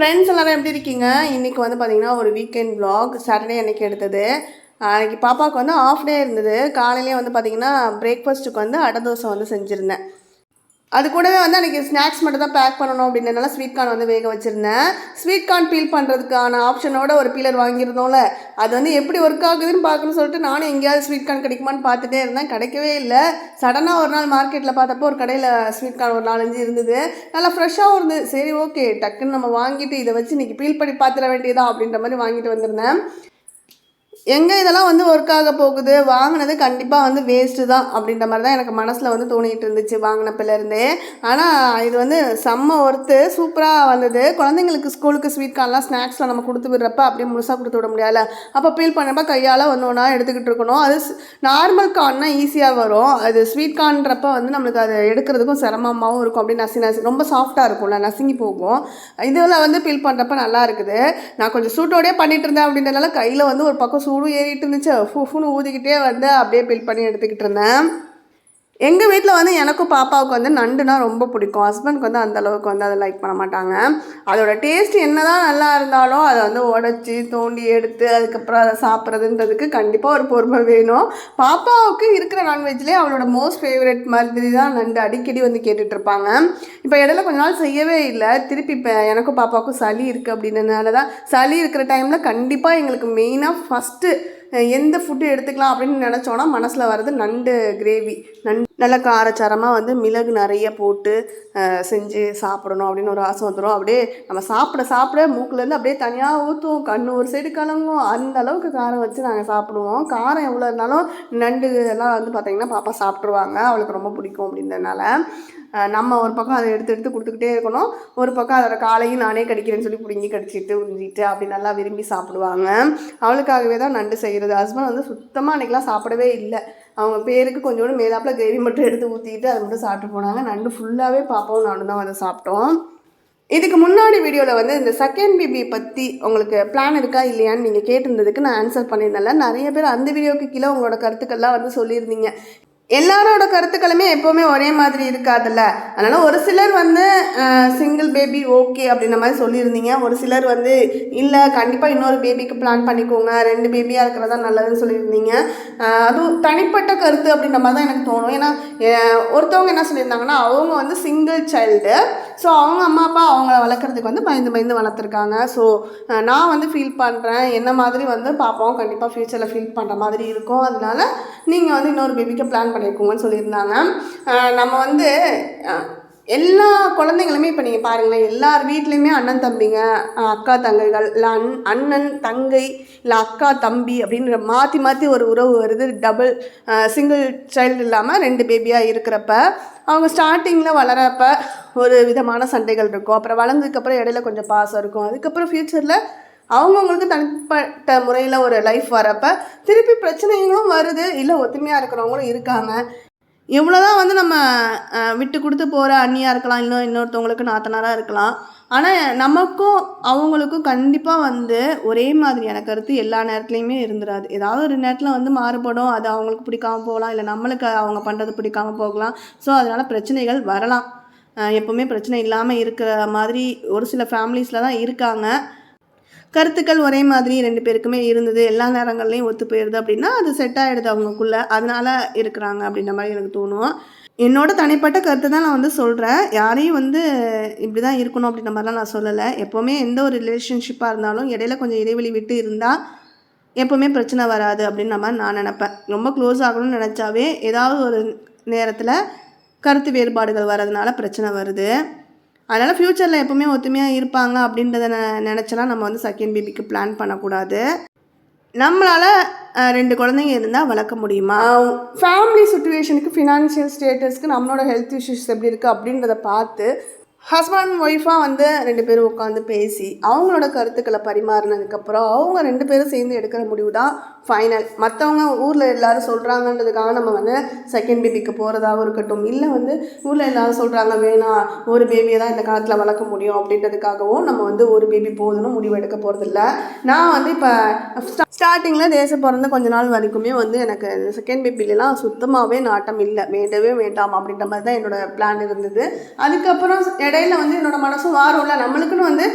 Friends எல்லாரும் எப்படி இருக்கீங்க? இன்றைக்கி வந்து பார்த்திங்கன்னா ஒரு வீக்கெண்ட் வ்ளாக் சாட்டர்டே அன்றைக்கி எடுத்தது. அன்றைக்கி பாப்பாவுக்கு வந்து ஆஃப் டே இருந்தது. காலையிலே வந்து பார்த்தீங்கன்னா பிரேக்ஃபாஸ்ட்டுக்கு வந்து அடை தோசை வந்து செஞ்சுருந்தேன். அது கூடவே வந்து அன்றைக்கி ஸ்நாக்ஸ் மட்டும் தான் பேக் பண்ணணும் அப்படின்றனால ஸ்வீட் கார்ன் வந்து வேக வச்சுருந்தேன். ஸ்வீட் கார்ன் பீல் பண்ணுறதுக்கான ஆப்ஷனோட ஒரு பீலர் வாங்கியிருந்தோம்ல அது வந்து எப்படி ஒர்க் ஆகுதுன்னு பார்க்கணும்னு சொல்லிட்டு நானும் எங்கேயாவது ஸ்வீட் கார்ன் கிடைக்குமான்னு பார்த்துட்டே இருந்தேன். கிடைக்கவே இல்லை. சடனாக ஒரு நாள் மார்க்கெட்டில் பார்த்தப்போ ஒரு கடையில் ஸ்வீட் கார்ன் ஒரு நாலஞ்சு இருந்தது. நல்லா ஃப்ரெஷ்ஷாகவும் இருந்தது. சரி ஓகே டக்குன்னு நம்ம வாங்கிட்டு இதை வச்சு இன்றைக்கி பீல் பண்ணி பார்த்துட வேண்டியதா அப்படின்ற மாதிரி வாங்கிட்டு வந்திருந்தேன். எங்கே இதெல்லாம் வந்து ஒர்க் ஆக போகுது? வாங்கினது கண்டிப்பாக வந்து வேஸ்ட்டு தான் அப்படின்ற மாதிரி தான் எனக்கு மனசில் வந்து தோணிகிட்டு இருந்துச்சு வாங்கினப்பிலேருந்தே ஆனால் இது வந்து செம்ம ஒர்த்து சூப்பராக வந்தது. குழந்தைங்களுக்கு ஸ்கூலுக்கு ஸ்வீட் கார்ன்லாம் ஸ்நாக்ஸில் நம்ம கொடுத்து விடுறப்ப அப்படியே முழுசாக கொடுத்து விட முடியல அப்போ பீல் பண்ணப்போ கையால் ஒன்று ஒன்றா எடுத்துக்கிட்டு இருக்கணும். அது நார்மல் கார்ன்னா ஈஸியாக வரும். அது ஸ்வீட் கார்ன்றப்ப வந்து நம்மளுக்கு அது எடுக்கிறதுக்கும் சிரமமாகவும் இருக்கும். அப்படியே நசி நசி ரொம்ப சாஃப்டாக இருக்கும்ல நசுங்கி போகும். இதில் வந்து பீல் பண்ணுறப்ப நல்லா இருக்குது. நான் கொஞ்சம் சூட்டோடயே பண்ணிட்டு இருந்தேன் அப்படின்றதுனால கையில் வந்து ஒரு பக்கம் சூடு ஏறிட்டு இருந்துச்சு. ஃபுஃபுன்னு ஊதிக்கிட்டே வந்து அப்படியே பில் பண்ணி எடுத்துக்கிட்டு இருந்தேன். எங்கள் வீட்டில் வந்து எனக்கும் பாப்பாவுக்கு வந்து நண்டுனா ரொம்ப பிடிக்கும். ஹஸ்பண்ட்க்கு வந்து அந்த அளவுக்கு வந்து அதை லைக் பண்ண மாட்டாங்க. அதோட டேஸ்ட் என்ன தான் நல்லா இருந்தாலும் அதை வந்து உடச்சி தோண்டி எடுத்து அதுக்கப்புறம் அதை சாப்பிட்றதுன்றதுக்கு கண்டிப்பாக ஒரு பொறுமை வேணும். பாப்பாவுக்கு இருக்கிற நான்வெஜ்லேயே அவளோட மோஸ்ட் ஃபேவரட் மாதிரி தான் நண்டு அடிக்கடி வந்து கேட்டுட்ருப்பாங்க இப்போ இடையில கொஞ்ச நாள் செய்யவே இல்லை. திருப்பி இப்போ எனக்கும் பாப்பாவுக்கும் சளி இருக்குது அப்படின்றதுனால தான் சளி இருக்கிற டைமில் கண்டிப்பாக எங்களுக்கு மெயினாக ஃபஸ்ட்டு எந்த ஃபுட்டு எடுத்துக்கலாம் அப்படின்னு நினச்சோன்னா மனசில் வர்றது நண்டு கிரேவி நண்டு நல்ல காரச்சாரமாக வந்து மிளகு நிறைய போட்டு செஞ்சு சாப்பிடணும் அப்படின்னு ஒரு ஆசை வந்துடும் அப்படியே நம்ம சாப்பிட சாப்பிட மூக்குலேருந்து அப்படியே தனியாக ஊற்றும் கண்ணு ஒரு சைடு கலங்கும் அந்த அளவுக்கு காரம் வச்சு நாங்கள் சாப்பிடுவோம். காரம் எவ்வளோ இருந்தாலும் நண்டு எல்லாம் வந்து பார்த்திங்கன்னா பாப்பா சாப்பிட்ருவாங்க அவளுக்கு ரொம்ப பிடிக்கும் அப்படின்றதுனால. நம்ம ஒரு பக்கம் அதை எடுத்து எடுத்து கொடுத்துக்கிட்டே இருக்கணும். ஒரு பக்கம் அதோட காலையும் நானே கடிக்கிறேன்னு சொல்லி பிடுங்கி கடிச்சிட்டு உறிஞ்சிட்டு அப்படி நல்லா விரும்பி சாப்பிடுவாங்க. அவளுக்காகவே தான் நண்டு செய்கிறது ஹஸ்பண்ட் வந்து சுத்தமாக அன்றைக்கெலாம் சாப்பிடவே இல்லை. அவங்க பேருக்கு கொஞ்சோண்டு மேலாப்பில் கிரேவி மட்டும் எடுத்து ஊற்றிட்டு அதை மட்டும் சாப்பிட்டு போனாங்க. நண்டு ஃபுல்லாகவே பாப்பாவும் நானும் தான் வந்து சாப்பிட்டோம். இதுக்கு முன்னாடி வீடியோவில் வந்து இந்த செகண்ட் பேபி பற்றி உங்களுக்கு பிளான் இருக்கா இல்லையான்னு நீங்கள் கேட்டிருந்ததுக்கு நான் ஆன்சர் பண்ணியிருந்தேன்ல. நிறைய பேர் அந்த வீடியோவுக்கு கீழே உங்களோட கருத்துக்கள்லாம் வந்து சொல்லியிருந்தீங்க. எல்லாரோட கருத்துக்களுமே எப்போவுமே ஒரே மாதிரி இருக்காதுல்ல. அதனால் ஒரு சிலர் வந்து சிங்கிள் பேபி ஓகே அப்படின்ற மாதிரி சொல்லியிருந்தீங்க. ஒரு சிலர் வந்து இல்லை கண்டிப்பாக இன்னொரு பேபிக்கு பிளான் பண்ணிக்கோங்க. ரெண்டு பேபியாக இருக்கிறதா நல்லதுன்னு சொல்லியிருந்தீங்க. அதுவும் தனிப்பட்ட கருத்து அப்படின்ற மாதிரி தான் எனக்கு தோணும். ஏன்னா ஒருத்தவங்க என்ன சொல்லியிருந்தாங்கன்னா அவங்க வந்து சிங்கிள் சைல்டு ஸோ அவங்க அம்மா அப்பா அவங்க வளர்க்குறதுக்கு வந்து பயந்து பயந்து வளர்த்துருக்காங்க. ஸோ நான் வந்து ஃபீல் பண்ணுறேன் என்ன மாதிரி வந்து பாப்பாவும் கண்டிப்பாக ஃப்யூச்சரில் ஃபீல் பண்ணுற மாதிரி இருக்கும். அதனால நீங்கள் வந்து இன்னொரு பேபிக்கு பிளான் பண்ணியிருக்கோங்கன்னு சொல்லியிருந்தாங்க. நம்ம வந்து எல்லா குழந்தைங்களுமே இப்போ நீங்கள் பாருங்களேன் எல்லார் வீட்லேயுமே அண்ணன் தம்பிங்க அக்கா தங்கைகள் இல்லை அண் அண்ணன் தங்கை இல்லை அக்கா தம்பி அப்படின்ற மாற்றி மாற்றி ஒரு உறவு வருது. டபுள் சிங்கிள் சைல்டு இல்லாமல் ரெண்டு பேபியாக இருக்கிறப்ப அவங்க ஸ்டார்டிங்கில் வளரப்ப ஒரு விதமான சண்டைகள் இருக்கும். அப்புறம் வளர்ந்ததுக்கப்புறம் இடையில கொஞ்சம் பாசம் இருக்கும். அதுக்கப்புறம் ஃப்யூச்சரில் அவங்கவுங்களுக்கு தனிப்பட்ட முறையில் ஒரு லைஃப் வரப்போ திருப்பி பிரச்சனைகளும் வருது. இல்லை ஒத்துமையாக இருக்கிறவங்களும் இருக்காங்க. எவ்வளோதான் வந்து நம்ம விட்டு கொடுத்து போகிற அண்ணியாக இருக்கலாம் இன்னும் இன்னொருத்தவங்களுக்கு நாத்தனாராக இருக்கலாம். ஆனால் நமக்கும் அவங்களுக்கும் கண்டிப்பாக வந்து ஒரே மாதிரியான கருத்து எல்லா நேரத்துலையுமே இருந்துடாது ஏதாவது ஒரு நேரத்தில் வந்து மாறுபடும். அது அவங்களுக்கு பிடிக்காம போகலாம். இல்லை நம்மளுக்கு அவங்க பண்ணுறது பிடிக்காம போகலாம். ஸோ அதனால் பிரச்சனைகள் வரலாம். எப்போவுமே பிரச்சனை இல்லாமல் இருக்கிற மாதிரி ஒரு சில ஃபேமிலிஸில் தான் இருக்காங்க. கருத்துக்கள் ஒரே மாதிரி ரெண்டு பேருக்குமே இருந்தது. எல்லா நேரங்கள்லையும் ஒத்து போயிடுது அப்படின்னா அது செட் ஆகிடுது அவங்களுக்குள்ள. அதனால இருக்கிறாங்க அப்படின்ற மாதிரி எனக்கு தோணும். என்னோட தனிப்பட்ட கருத்து தான் நான் வந்து சொல்கிறேன் யாரையும் வந்து இப்படி தான் இருக்கணும் அப்படின்ற மாதிரிலாம் நான் சொல்லலை. எப்போவுமே எந்த ஒரு ரிலேஷன்ஷிப்பாக இருந்தாலும் இடையில கொஞ்சம் இடைவெளி விட்டு இருந்தால் எப்போவுமே பிரச்சனை வராது அப்படின்ற மாதிரி நான் நினப்பேன். ரொம்ப க்ளோஸ் ஆகணும்னு நினச்சாவே ஏதாவது ஒரு நேரத்தில் கருத்து வேறுபாடுகள் வர்றதுனால பிரச்சனை வருது. அதனால் ஃப்யூச்சரில் எப்போவுமே ஒத்துமையாக இருப்பாங்க அப்படின்றத நெ- நம்ம வந்து செகண்ட் பேபிக்கு பிளான் பண்ணக்கூடாது. நம்மளால் ரெண்டு குழந்தைங்க இருந்தால் வளர்க்க முடியுமா? ஃபேமிலி சுச்சுவேஷனுக்கு ஃபினான்ஷியல் ஸ்டேட்டஸ்க்கு நம்மளோட ஹெல்த் இஷ்யூஸ் எப்படி இருக்குது அப்படின்றத பார்த்து ஹஸ்பண்ட் ஒய்ஃபாக வந்து ரெண்டு பேரும் உட்காந்து பேசி அவங்களோட கருத்துக்களை பரிமாறினதுக்கப்புறம் அவங்க ரெண்டு பேரும் சேர்ந்து எடுக்கிற முடிவு தான் ஃபைனல் மற்றவங்க ஊரில் எல்லாரும் சொல்கிறாங்கன்றதுக்காக நம்ம வந்து செகண்ட் பேபிக்கு போகிறதாகவும் இருக்கட்டும் இல்லை வந்து ஊரில் எல்லாரும் சொல்கிறாங்க வேணாம் ஒரு பேபியை தான் இந்த காலத்தில் வளர்க்க முடியும் அப்படின்றதுக்காகவும் நம்ம வந்து ஒரு பேபி போதும்னு முடிவு எடுக்க போகிறதில்ல நான் வந்து இப்போ ஸ்டார்டிங்கில் தேசம் பிறந்த கொஞ்ச நாள் வரைக்குமே வந்து எனக்கு செகண்ட் பேபிலலாம் சுத்தமாகவே நாட்டம் இல்லை. வேண்டவே வேண்டாம் அப்படின்ற மாதிரி தான் என்னோட பிளான் இருந்தது. அதுக்கப்புறம் இடையில வந்து என்னோட மனசும் மாறும்ல நம்மளுக்குன்னு வந்து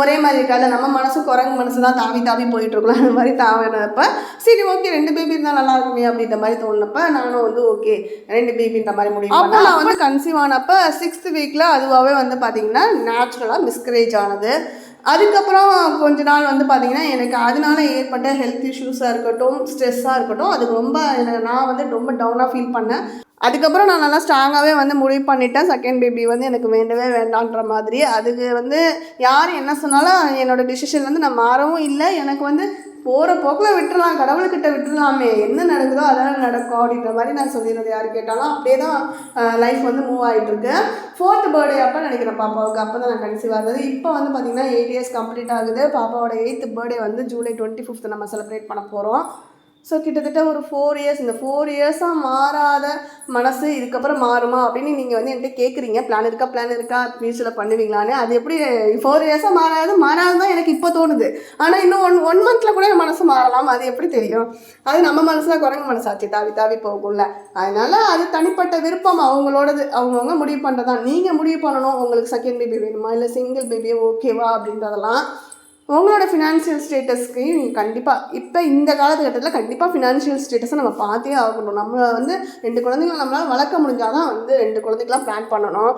ஒரே மாதிரி இருக்காது. நம்ம மனசு குரங்கு மனசு தான் தாவி தாவி போயிட்டு இருக்கலாம் அந்த மாதிரி தாவினப்ப சரி ஓகே ரெண்டு பேபி இருந்தால் நல்லா இருக்குமே அப்படின்ற மாதிரி தோணுனப்ப நானும் வந்து ஓகே ரெண்டு பேபின்ற மாதிரி முடிவு அப்போ நான் வந்து கன்சீவ் ஆனப்ப சிக்ஸ்த் வீக்கில் அதுவாகவே வந்து பார்த்தீங்கன்னா நேச்சுரலாக மிஸ்கரேஜ் ஆனது. அதுக்கப்புறம் கொஞ்ச நாள் வந்து பார்த்தீங்கன்னா எனக்கு அதனால ஏற்பட்ட ஹெல்த் இஷ்யூஸாக இருக்கட்டும் ஸ்ட்ரெஸ்ஸாக இருக்கட்டும் அதுக்கு ரொம்ப நான் வந்து ரொம்ப டவுனாக ஃபீல் பண்ணேன். அதுக்கப்புறம் நான் நல்லா ஸ்ட்ராங்காகவே வந்து முடிவு பண்ணிட்டேன். செகண்ட் பேபி வந்து எனக்கு வேண்டவே வேண்டான்ற மாதிரி. அதுக்கு வந்து யார் என்ன சொன்னாலும் என்னோட டிசிஷன் வந்து நான் மாறவும் இல்லை. எனக்கு வந்து போகிற போக்கில் விட்டுடலாம் கடவுள்கிட்ட விட்டுடலாமே என்ன நடக்குதோ அதான் நடக்கும் அப்படின்ற மாதிரி நான் சொல்லிடுறது யார் கேட்டாலும். அப்படியே தான் லைஃப் வந்து மூவ் ஆகிட்டுருக்கு ஃபோர்த் பர்த்டே அப்போ நினைக்கிறேன் பாப்பாவுக்கு. அப்போ தான் நான் கன்சீவ் ஆகுது இப்போ வந்து பார்த்திங்கன்னா எயிட் இயர்ஸ் கம்ப்ளீட் ஆகுது. பாப்பாவோட எயித்து பர்த்டே வந்து ஜூலை டுவெண்ட்டி ஃபிஃப்த் நம்ம செலிப்ரேட் பண்ண போகிறோம் ஸோ கிட்டத்தட்ட ஒரு ஃபோர் இயர்ஸ் இந்த ஃபோர் இயர்ஸாக மாறாத மனசு இதுக்கப்புறம் மாறுமா அப்படின்னு நீங்கள் வந்து என்கிட்ட கேட்குறீங்க பிளான் இருக்கா பிளான் இருக்கா? ஃபியூச்சரில் பண்ணுவீங்களான்னு. அது எப்படி ஃபோர் இயர்ஸாக மாறாது? மாறாது தான் எனக்கு இப்போ தோணுது. ஆனால் இன்னும் ஒன் ஒன் மந்தில் கூட என் மனசு மாறலாம்? அது எப்படி தெரியும்? அது நம்ம மனசு தான் குரங்கு மனசாச்சு. தாவி தாவி போகும்ல. அதனால் அது தனிப்பட்ட விருப்பம் அவங்களோடது. அவங்கவுங்க முடிவு பண்ணுறதான் நீங்கள் முடிவு பண்ணணும். உங்களுக்கு செகண்ட் பேபி வேணுமா? இல்லை சிங்கிள் பேபி ஓகேவா அப்படின்றதெல்லாம் உங்களோட ஃபினான்ஷியல் ஸ்டேட்டஸ்க்கு நீங்கள் கண்டிப்பாக இப்போ இந்த காலகட்டத்தில் கண்டிப்பாக ஃபினான்ஷியல் ஸ்டேட்டஸை நம்ம பார்த்தே ஆகணும். நம்ம வந்து ரெண்டு குழந்தைங்கள நம்மளால் வளர்க்க முடிஞ்சால் தான் வந்து ரெண்டு குழந்தைக்கெலாம் பிளான் பண்ணணும்.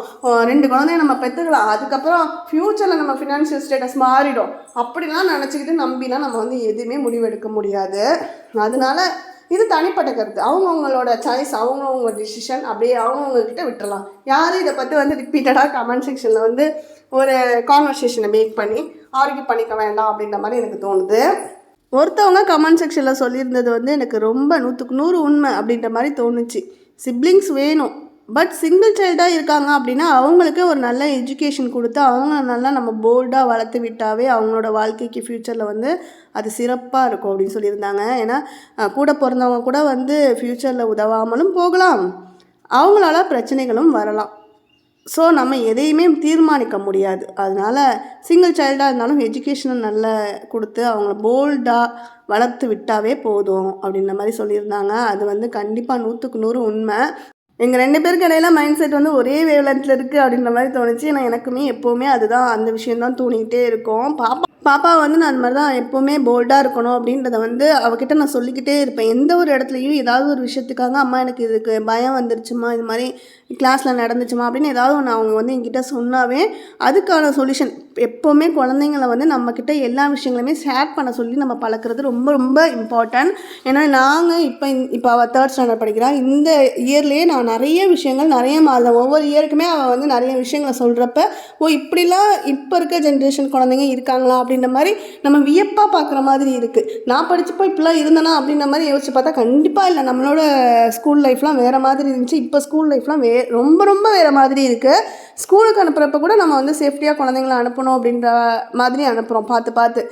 ரெண்டு குழந்தைய நம்ம பெற்றுக்கலாம் அதுக்கப்புறம் ஃப்யூச்சரில் நம்ம ஃபினான்ஷியல் ஸ்டேட்டஸ் மாறிடும். அப்படிலாம் நினச்சிக்கிட்டு நம்பிலாம் நம்ம வந்து எதுவுமே முடிவெடுக்க முடியாது. அதனால இது தனிப்பட்ட கருத்து. அவங்கவுங்களோட சாய்ஸ் அவங்கவுங்க டிசிஷன் அப்படியே அவங்கவுங்க கிட்ட விட்டுறலாம். யாரும் இதை பற்றி வந்து ரிப்பீட்டடாக கமெண்ட் செக்ஷனில் வந்து ஒரு கான்வர்சேஷனை மேக் பண்ணி ஆர்கியூ பண்ணிக்க வேண்டாம் அப்படின்ற மாதிரி எனக்கு தோணுது. ஒருத்தவங்க கமெண்ட் செக்ஷனில் சொல்லியிருந்தது வந்து எனக்கு ரொம்ப நூற்றுக்கு நூறு உண்மை அப்படின்ற மாதிரி தோணுச்சு. சிப்ளிங்ஸ் வேணும். பட் சிங்கிள் சைல்டாக இருக்காங்க அப்படின்னா அவங்களுக்கு ஒரு நல்ல எஜுகேஷன் கொடுத்து அவங்க நல்லா நம்ம போல்டாக வளர்த்து விட்டாவே அவங்களோட வாழ்க்கைக்கு ஃப்யூச்சரில் வந்து அது சிறப்பாக இருக்கும் அப்படின்னு சொல்லியிருந்தாங்க. ஏன்னா கூட பிறந்தவங்க கூட வந்து ஃப்யூச்சரில் உதவாமலும் போகலாம். அவங்களால பிரச்சனைகளும் வரலாம். ஸோ நம்ம எதையுமே தீர்மானிக்க முடியாது. அதனால் சிங்கிள் சைல்டாக இருந்தாலும் எஜுகேஷனை நல்லா கொடுத்து அவங்கள போல்டாக வளர்த்து விட்டாவே போதும் அப்படின்ற மாதிரி சொல்லியிருந்தாங்க. அது வந்து கண்டிப்பாக நூற்றுக்கு நூறு உண்மை. எங்கள் ரெண்டு பேருக்கு இடையில மைண்ட் செட் வந்து ஒரே வேவ்லென்த்தில் இருக்குது அப்படின்ற மாதிரி தோணுச்சு. ஏன்னா எனக்குமே எப்போவுமே அதுதான் அந்த விஷயந்தான் தோணிக்கிட்டே இருக்கும். பாப்பா பாப்பா வந்து நான் அந்த மாதிரி தான் எப்போவுமே போல்டாக இருக்கணும் அப்படின்றத வந்து அவகிட்ட நான் சொல்லிக்கிட்டே இருப்பேன். எந்த ஒரு இடத்துலையும் ஏதாவது ஒரு விஷயத்துக்காக அம்மா எனக்கு இதுக்கு பயம் வந்துருச்சுமா இது மாதிரி கிளாஸில் நடந்துச்சுமா அப்படின்னு ஏதாவது ஒன்று அவங்க வந்து என்கிட்ட சொன்னாவே அதுக்கான சொல்யூஷன் எப்போவுமே குழந்தைங்கள வந்து நம்மக்கிட்ட எல்லா விஷயங்களுமே ஷேர் பண்ண சொல்லி நம்ம பழக்கிறது ரொம்ப ரொம்ப இம்பார்ட்டன்ட் ஏன்னா நாங்கள் இப்போ இப்போ அவள் தேர்ட் ஸ்டாண்டர்ட் படிக்கிறாள் இந்த இயர்லேயே நான் நிறைய விஷயங்கள் நிறைய மாறுதேன் ஒவ்வொரு இயருக்குமே அவள் வந்து நிறைய விஷயங்களை சொல்கிறப்ப ஓ இப்படிலாம் இப்போ இருக்க ஜென்ரேஷன் குழந்தைங்க இருக்காங்களா அப்படின்ற மாதிரி நம்ம வியப்பாக பார்க்குற மாதிரி இருக்குது நான் படிச்சப்போ இப்படிலாம் இருந்தேனா அப்படின்ற மாதிரி யோசிச்சு பார்த்தா கண்டிப்பாக இல்லை. நம்மளோட ஸ்கூல் லைஃப்லாம் வேறு மாதிரி இருந்துச்சு. இப்போ ஸ்கூல் லைஃப்லாம் வே ரொம்ப ரொம்ப வேறு மாதிரி இருக்குது ஸ்கூலுக்கு அனுப்புகிறப்ப கூட நம்ம வந்து சேஃப்டியாக குழந்தைங்கள அனுப்பணும் அப்படின்ற மாதிரி அனுப்புகிறோம் பார்த்து பார்த்து.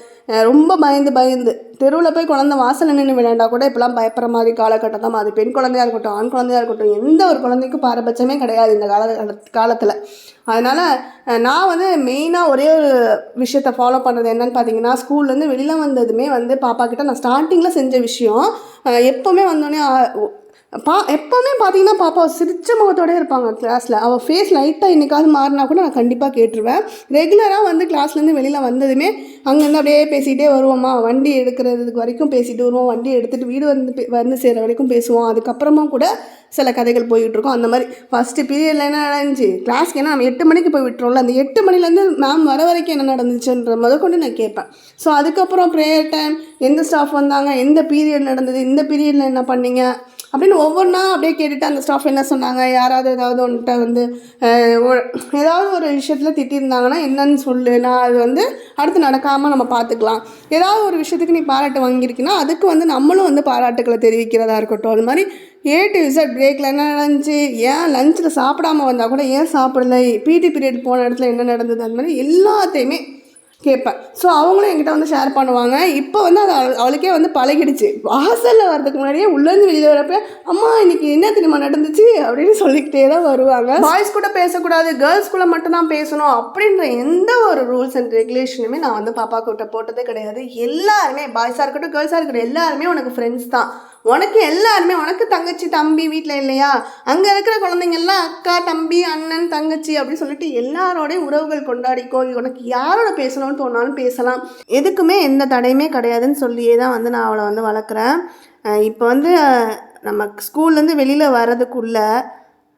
ரொம்ப பயந்து பயந்து. தெருவில் போய் குழந்தை வாசலில் நின்று விளையாண்டா கூட இப்போலாம் பயப்படுற மாதிரி காலகட்டம் தான் அது பெண் குழந்தையா இருக்கட்டும் ஆண் குழந்தையாக இருக்கட்டும் எந்த ஒரு குழந்தைக்கும் பாரபட்சமே கிடையாது இந்த கால காலத்தில். அதனால் நான் வந்து மெயினாக ஒரே ஒரு விஷயத்தை ஃபாலோ பண்ணுறது என்னன்னு பார்த்தீங்கன்னா ஸ்கூல்லேருந்து வெளியில் வந்ததுமே வந்து பாப்பா கிட்ட நான் ஸ்டார்டிங்கில் செஞ்ச விஷயம் எப்போவுமே வந்தோடனே பா எப்போவுமே பார்த்தீங்கன்னா பாப்பா சிரிச்ச முகத்தோடய இருப்பாங்க கிளாஸில் அவள் ஃபேஸ் லைட்டாக என்னைக்காவது மாறினா கூட நான் கண்டிப்பாக கேட்டுருவேன். ரெகுலராக வந்து கிளாஸ்லேருந்து வெளியில் வந்ததுமே அங்கேருந்து அப்படியே பேசிகிட்டே வருவோம்மா. வண்டி எடுக்கிறதுக்கு வரைக்கும் பேசிட்டு வருவோம். வண்டி எடுத்துகிட்டு வீடு வந்து வந்து சேர வரைக்கும் பேசுவோம். அதுக்கப்புறமா கூட சில கதைகள் போய்கிட்டு அந்த மாதிரி ஃபஸ்ட்டு பீரியடில் என்ன நடந்துச்சு? கிளாஸ்க்கு ஏன்னா நம்ம எட்டு மணிக்கு போய் விட்டுறோம்ல அந்த எட்டு மணிலேருந்து மேம் வர வரைக்கும் என்ன நடந்துச்சுன்ற முத கொண்டு நான் கேட்பேன். ஸோ அதுக்கப்புறம் ப்ரேயர் டைம் எந்த ஸ்டாஃப் வந்தாங்க எந்த பீரியட் நடந்தது இந்த பீரியடில் என்ன பண்ணீங்க? அப்படின்னு ஒவ்வொன்றா அப்படியே கேட்டுட்டு அந்த ஸ்டாஃப் என்ன சொன்னாங்க? யாராவது ஏதாவது ஒன்றுட்ட வந்து ஒரு- ஏதாவது ஒரு விஷயத்தில் திட்டியிருந்தாங்கன்னா என்னன்னு சொல்லு. நான் அது வந்து அடுத்து நடக்காமல் நம்ம பார்த்துக்கலாம் ஏதாவது ஒரு விஷயத்துக்கு நீ பாராட்டு வாங்கியிருக்கீன்னா அதுக்கு வந்து நம்மளும் வந்து பாராட்டுக்களை தெரிவிக்கிறதா இருக்கட்டும். அது மாதிரி ஏ டு இசட் பிரேக்கில் என்ன நடந்துச்சு? ஏன் லஞ்சில் சாப்பிடாம வந்தால் கூட ஏன் சாப்பிடல? பிடி பீரியட் போன இடத்துல என்ன நடந்தது? அந்த மாதிரி எல்லாத்தையுமே கேட்பேன். ஸோ அவங்களும் என்கிட்ட வந்து ஷேர் பண்ணுவாங்க. இப்போ வந்து அது அவளுக்கே வந்து பழகிடுச்சு. வாசலில் வரதுக்கு முன்னாடியே உள்ளேருந்து வெளியில் வரப்ப அம்மா இன்னைக்கு என்ன தெரியுமா நடந்துச்சு? அப்படின்னு சொல்லிக்கிட்டே தான் வருவாங்க. பாய்ஸ் கூட பேசக்கூடாது கேர்ள்ஸ் கூட மட்டும்தான் பேசணும் அப்படின்ற எந்த ஒரு ரூல்ஸ் அண்ட் ரெகுலேஷனுமே நான் வந்து பாப்பா கிட்ட போட்டதே கிடையாது. எல்லாருமே பாய்ஸாக இருக்கட்டும் கேர்ள்ஸாக இருக்கட்டும் எல்லாருமே உனக்கு ஃப்ரெண்ட்ஸ் தான். உனக்கு எல்லாருமே உனக்கு தங்கச்சி தம்பி வீட்டில் இல்லையா? அங்கே இருக்கிற குழந்தைங்கள்லாம் அக்கா தம்பி அண்ணன் தங்கச்சி அப்படின்னு சொல்லிட்டு எல்லாரோடையும் உறவுகள் கொண்டாடிக்கோ உனக்கு யாரோட பேசணும்னு தோணாலும் பேசலாம். எதுக்குமே எந்த தடையுமே கிடையாதுன்னு சொல்லியே தான் வந்து நான் அவளை வந்து வளர்க்குறேன். இப்போ வந்து நம்ம ஸ்கூல்லேருந்து வெளியில் வர்றதுக்குள்ள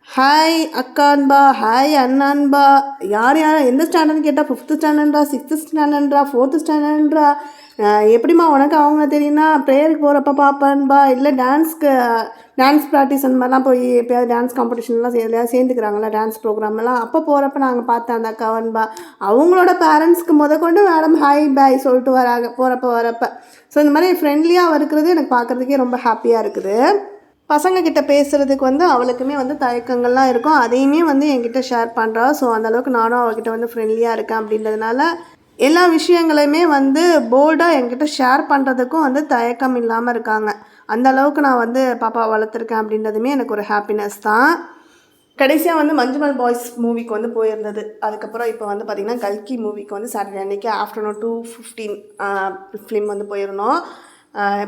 ஹாய் அக்கான்பா ஹாய் அண்ணான்பா யார் யார் எந்த ஸ்டாண்டர்ட்னு கேட்டால் ஃபிஃப்த்து ஸ்டாண்டர்ட்ரா சிக்ஸ்த்து ஸ்டாண்டர்ட்ரா ஃபோர்த்து ஸ்டாண்டர்ட்ரா எப்படிம்மா உனக்கு அவங்க தெரியும்னா ப்ரேயருக்கு போகிறப்ப பார்ப்பேன்பா இல்லை டான்ஸ்க்கு டான்ஸ் ப்ராக்டிஸ் அந்த மாதிரிலாம் போய் எப்போயாவது டான்ஸ் காம்படிஷன்லாம் சே சேர்ந்துக்கிறாங்களா டான்ஸ் ப்ரோக்ராம்லாம் அப்போ போகிறப்ப நாங்கள் பார்த்தேன் அந்த அக்காவன்பா அவங்களோட பேரண்ட்ஸ்க்கு முத கொண்டு மேடம் ஹாய் பாய் சொல்லிட்டு வராங்க போகிறப்ப வரப்ப. ஸோ இந்த மாதிரி ஃப்ரெண்ட்லியாக இருக்கிறது எனக்கு பார்க்குறதுக்கே ரொம்ப ஹாப்பியாக இருக்குது. பசங்க கிட்ட பேசுகிறதுக்கு வந்து அவளுக்குமே வந்து தயக்கங்கள்லாம் இருக்கும். அதையுமே வந்து என்கிட்ட ஷேர் பண்ணுறா ஸோ அந்தளவுக்கு நானும் அவகிட்ட வந்து ஃப்ரெண்ட்லியாக இருக்கேன் அப்படின்றதுனால எல்லா விஷயங்களையுமே வந்து போல்டாக என்கிட்ட ஷேர் பண்ணுறதுக்கும் வந்து தயக்கம் இல்லாமல் இருக்காங்க. அந்த அளவுக்கு நான் வந்து பாப்பா வளர்த்துருக்கேன் அப்படின்றதுமே எனக்கு ஒரு ஹாப்பினஸ் தான். கடைசியாக வந்து மஞ்சுமல் பாய்ஸ் மூவிக்கு வந்து போயிருந்தது. அதுக்கப்புறம் இப்போ வந்து பார்த்திங்கன்னா கல்கி மூவிக்கு வந்து சாட்டர்டே அன்றைக்கி ஆஃப்டர்நூன் டூ ஃபிஃப்டீன் ஃபிலிம் வந்து போயிருந்தோம்.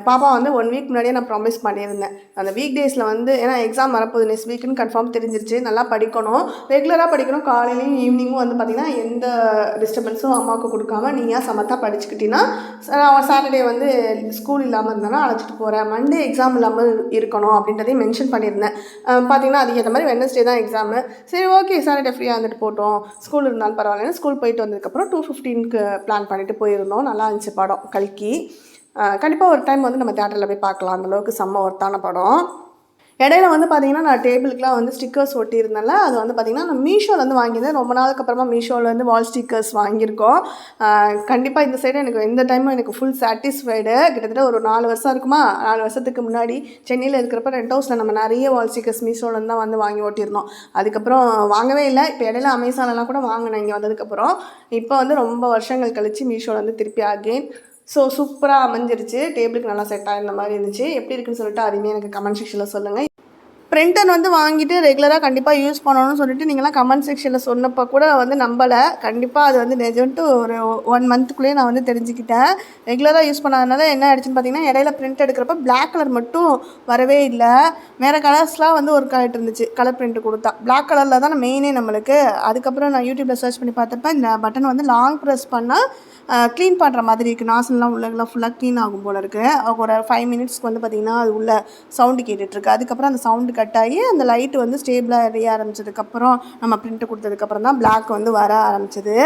பாப்பா வந்து ஒன் வீக் முன்னாடியே நான் ப்ராமிஸ் பண்ணியிருந்தேன். அந்த வீக் டேஸில் வந்து ஏன்னா எக்ஸாம் வரப்போகுது நெக்ஸ்ட் வீக்குன்னு கன்ஃபார்ம் தெரிஞ்சிருச்சு. நல்லா படிக்கணும். ரெகுலராக படிக்கணும். காலையிலையும் ஈவினிங்கும் வந்து பார்த்திங்கன்னா எந்த டிஸ்டர்பன்ஸும் அம்மாவுக்கு கொடுக்காம நீயா சமத்தாக படிச்சுக்கிட்டீங்கன்னா நான் சாட்டர்டே வந்து ஸ்கூல் இல்லாமல் இருந்தேன்னா அழைச்சிட்டு போகிறேன் மண்டே எக்ஸாம் இல்லாமல் இருக்கணும் அப்படின்றதையும் மென்ஷன் பண்ணியிருந்தேன். பார்த்திங்கன்னா பார்த்தீங்கன்னா அதுக்கேற்ற மாதிரி வெனஸ்டே தான் எக்ஸாமு சரி ஓகே சாட்டர்டே ஃப்ரீயாக இருந்துட்டு போட்டோம். ஸ்கூல் இருந்தாலும் பரவாயில்ல ஸ்கூல் போயிட்டு வந்ததுக்கப்புறம் டூ ஃபிஃப்டீனுக்கு பிளான் பண்ணிட்டு போயிருந்தோம். நல்லா இருந்துச்சு படம் கல்கி. கண்டிப்பாக ஒரு டைம் வந்து நம்ம தேட்டரில் போய் பார்க்கலாம். அந்தளவுக்கு செம்ம ஒர்த்தான படம். இடையில வந்து பார்த்தீங்கன்னா நான் டேபிளுக்குலாம் வந்து ஸ்டிக்கர்ஸ் ஒட்டியிருந்தேன்ல அது வந்து பார்த்தீங்கன்னா நான் மீஷோலேருந்து வாங்கியிருந்தேன். ரொம்ப நாளுக்கு அப்புறமா மீஷோலேருந்து வால் ஸ்டிக்கர்ஸ் வாங்கியிருக்கோம். கண்டிப்பாக இந்த சைடு எனக்கு இந்த டைமும் எனக்கு ஃபுல் சாட்டிஸ்ஃபைடு கிட்டத்தட்ட ஒரு நாலு வருஷம் இருக்குமா? நாலு வருஷத்துக்கு முன்னாடி சென்னையில் இருக்கிறப்ப ரெண்ட் ஹவுஸில் நம்ம நிறைய வால் ஸ்டிக்கர்ஸ் மீஷோலேருந்து தான் வந்து வாங்கி ஓட்டியிருந்தோம் அதுக்கப்புறம் வாங்கவே இல்லை. இப்போ இடையில அமேசான்லாம் கூட வாங்கினேன் இங்கே வந்ததுக்கப்புறம். இப்போ வந்து ரொம்ப வருஷங்கள் கழித்து மீஷோவில் வந்து திருப்பி அகெயின் ஸோ சூப்பராக அமைஞ்சிருச்சு. டேபிளுக்கு நல்லா செட் ஆகிருந்த மாதிரி இருந்துச்சு. எப்படி இருக்குன்னு சொல்லிட்டு அதையுமே எனக்கு கமெண்ட் செக்ஷனில் சொல்லுங்கள் பிரிண்டர் வந்து வாங்கிட்டு ரெகுலராக கண்டிப்பாக யூஸ் பண்ணணும்னு சொல்லிட்டு நீங்களாம் கமெண்ட் செக்ஷனில் சொன்னப்போ கூட வந்து நம்பலை. கண்டிப்பாக அது வந்து நிஜம்ட்டு ஒரு ஒன் மந்த்துக்குள்ளேயே நான் வந்து தெரிஞ்சுக்கிட்டேன். ரெகுலராக யூஸ் பண்ணாதனால என்ன ஆயிடுச்சுன்னு பார்த்தீங்கன்னா இடையில பிரிண்ட் எடுக்கிறப்ப பிளாக் கலர் மட்டும் வரவே இல்லை. வேறு கலர்ஸ்லாம் வந்து ஒர்க் ஆகிட்டு இருந்துச்சு. கலர் பிரிண்ட் கொடுத்தா. பிளாக் கலரில் தான் மெயினே நம்மளுக்கு. அதுக்கப்புறம் நான் யூடியூப்பில் சர்ச் பண்ணி பார்த்தப்ப இந்த பட்டன் வந்து லாங் ப்ரெஸ் பண்ணால் க்ளீன் பண்ணுற மாதிரி இருக்குது நாசன்லாம் உள்ளெல்லாம் ஃபுல்லாக க்ளீன் ஆகும் போல இருக்குது ஒரு ஃபைவ் மினிட்ஸ்க்கு வந்து பார்த்திங்கன்னா அது உள்ள சவுண்டு கேட்டுட்ருக்கு அதுக்கப்புறம் அந்த சவுண்டு கட் ஆகி அந்த லைட்டு வந்து ஸ்டேபிளாக எரிய ஆரம்பிச்சதுக்கப்புறம் நம்ம பிரிண்ட்டு கொடுத்ததுக்கப்புறம் தான் பிளாக் வந்து வர ஆரம்பிச்சது.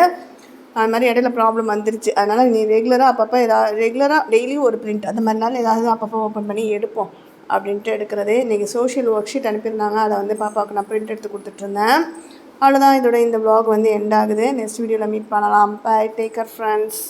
அது மாதிரி இடையில ப்ராப்ளம் வந்துருச்சு. அதனால் நீ ரெகுலராக அப்பப்போ ஏதாவது ரெகுலராக டெய்லியும் ஒரு பிரிண்ட் அந்த மாதிரினால ஏதாவது அப்பப்போ ஓப்பன் பண்ணி எடுப்போம் அப்படின்ட்டு எடுக்கிறது. இன்றைக்கி சோஷியல் ஒர்க் ஷீட் அனுப்பியிருந்தாங்க. அதை வந்து பாப்பாவுக்கு நான் பிரிண்ட் எடுத்து கொடுத்துட்ருந்தேன் அவ்வளோதான் இதோட இந்த வ்ளாக் வந்து எண்ட் ஆகுது. நெக்ஸ்ட் வீடியோவில் மீட் பண்ணலாம். By taker friends